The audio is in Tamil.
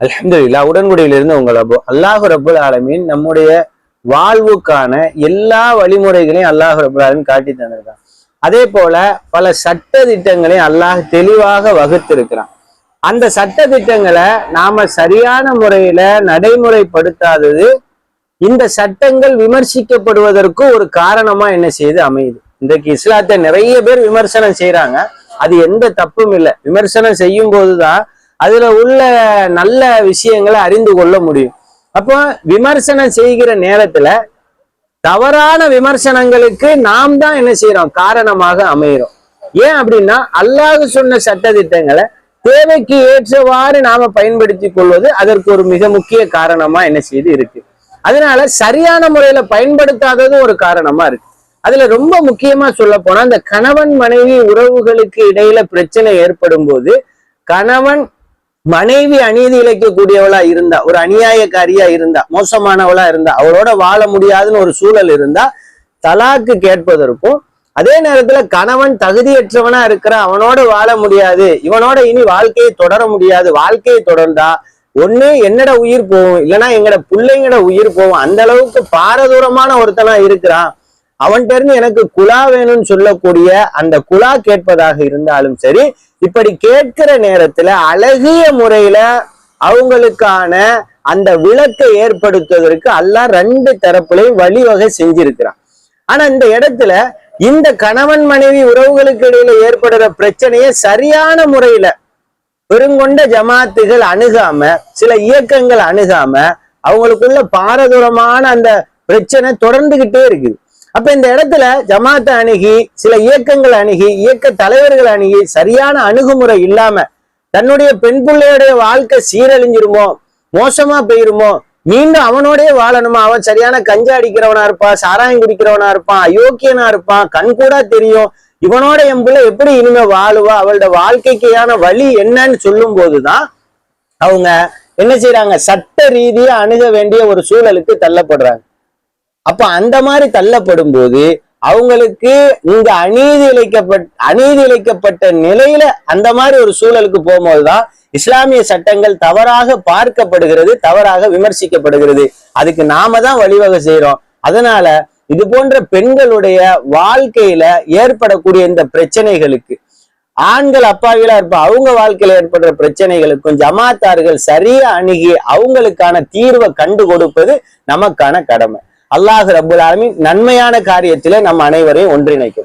அலமதுல்லா உடன்குடியிலிருந்து உங்கள் அபு அல்லாஹு ரபுல் ஆலமீன் நம்முடைய வாழ்வுக்கான எல்லா வழிமுறைகளையும் அல்லாஹு ரபுல் ஆலமின் காட்டி தந்திருக்கான். அதே போல பல சட்ட திட்டங்களையும் அல்லாஹ் தெளிவாக வகுத்திருக்கிறான். அந்த சட்ட திட்டங்களை நாம சரியான முறையில நடைமுறைப்படுத்தாதது இந்த சட்டங்கள் விமர்சிக்கப்படுவதற்கு ஒரு காரணமா என்ன செய்து அமையுது. இன்றைக்கு இஸ்லாத்தை நிறைய பேர் விமர்சனம் செய்யறாங்க அது எந்த தப்பும் இல்லை. விமர்சனம் செய்யும் போதுதான் அதுல உள்ள நல்ல விஷயங்களை அறிந்து கொள்ள முடியும். அப்போ விமர்சனம் செய்கிற நேரத்துல தவறான விமர்சனங்களுக்கு நாம் தான் என்ன செய்யறோம் காரணமாக அமைகிறோம் ஏன் அப்படின்னா அல்லாஹ் சொன்ன சட்ட திட்டங்களை தேவைக்கு ஏற்றவாறு நாம பயன்படுத்தி கொள்வது அதற்கு ஒரு மிக முக்கிய காரணமா என்ன செய்து இருக்கு. அதனால சரியான முறையில பயன்படுத்தாதது ஒரு காரணமா இருக்கு. அதுல ரொம்ப முக்கியமா சொல்ல போனா அந்த கணவன் மனைவி உறவுகளுக்கு இடையில பிரச்சனை ஏற்படும் போது கணவன் மனைவி அநீதி இழைக்கக்கூடியவளா இருந்தா ஒரு அநியாயக்காரியா இருந்தா மோசமானவளா இருந்தா அவளோட வாழ முடியாதுன்னு ஒரு சூழல் இருந்தா தலாக்கு கேட்பதற்கும் அதே நேரத்துல கணவன் தகுதியற்றவனா இருக்கிற அவனோட வாழ முடியாது இவனோட இனி வாழ்க்கையை தொடர முடியாது வாழ்க்கையை தொடர்ந்தா ஒண்ணு என்னோட உயிர் போகும் இல்லைன்னா எங்கட பிள்ளைங்கட உயிர் போகும் அந்த அளவுக்கு பாரதூரமான ஒருத்தனா இருக்கிறான். அவன்கிட்ட இருந்து எனக்கு குழா வேணும்னு சொல்லக்கூடிய அந்த குழா கேட்பதாக இருந்தாலும் சரி இப்படி கேட்கிற நேரத்துல அழகிய முறையில அவங்களுக்கான அந்த விளக்கை ஏற்படுத்துவதற்கு அல்லாஹ் ரெண்டு தரப்புலையும் வழிவகை செஞ்சிருக்கிறான். ஆனா இந்த இடத்துல இந்த கணவன் மனைவி உறவுகளுக்கு இடையில ஏற்படுற பிரச்சனையை சரியான முறையில பெருங்கொண்ட ஜமாத்துகள் அணுகாம சில இயக்கங்கள் அணுகாம அவங்களுக்குள்ள பாரதூரமான அந்த பிரச்சனை தொடர்ந்துகிட்டே இருக்குது. அப்ப இந்த இடத்துல ஜமாத்தை அணுகி சில இயக்கங்கள் அணுகி இயக்க தலைவர்கள் அணுகி சரியான அணுகுமுறை இல்லாம தன்னுடைய பெண் பிள்ளையுடைய வாழ்க்கை சீரழிஞ்சிருமோ மோசமா போயிருமோ மீண்டும் அவனோடய வாழணுமா? அவன் சரியான கஞ்சா அடிக்கிறவனா இருப்பான் சாராயம் குடிக்கிறவனா இருப்பான் அயோக்கியனா இருப்பான் கண் கூட தெரியும். இவனோட என் பிள்ளை எப்படி இனிமே வாழுவா? அவளோட வாழ்க்கைக்கான வழி என்னன்னு சொல்லும் போதுதான் அவங்க என்ன செய்யறாங்க சட்ட ரீதியா அணுக வேண்டிய ஒரு சூழலுக்கு தள்ளப்படுறாங்க. அப்ப அந்த மாதிரி தள்ளப்படும் போது அவங்களுக்கு இங்க அநீதி இழைக்கப்பட்ட அநீதி இழைக்கப்பட்ட நிலையில அந்த மாதிரி ஒரு சூழலுக்கு போகும்போதுதான் இஸ்லாமிய சட்டங்கள் தவறாக பார்க்கப்படுகிறது தவறாக விமர்சிக்கப்படுகிறது. அதுக்கு நாம தான் வழிவகை செய்யறோம் அதனால இது போன்ற பெண்களுடைய வாழ்க்கையில ஏற்படக்கூடிய இந்த பிரச்சனைகளுக்கு ஆண்கள் அப்பாவிகளா இருப்பா அவங்க வாழ்க்கையில ஏற்படுற பிரச்சனைகளுக்கும் ஜமாத்தார்கள் சரியா அணுகி அவங்களுக்கான தீர்வை கண்டு கொடுப்பது நமக்கான கடமை. அல்லாஹ் ரபுல் ஆலமின் நன்மையான காரியத்தில நம் அனைவரையும் ஒன்றிணைக்கும்.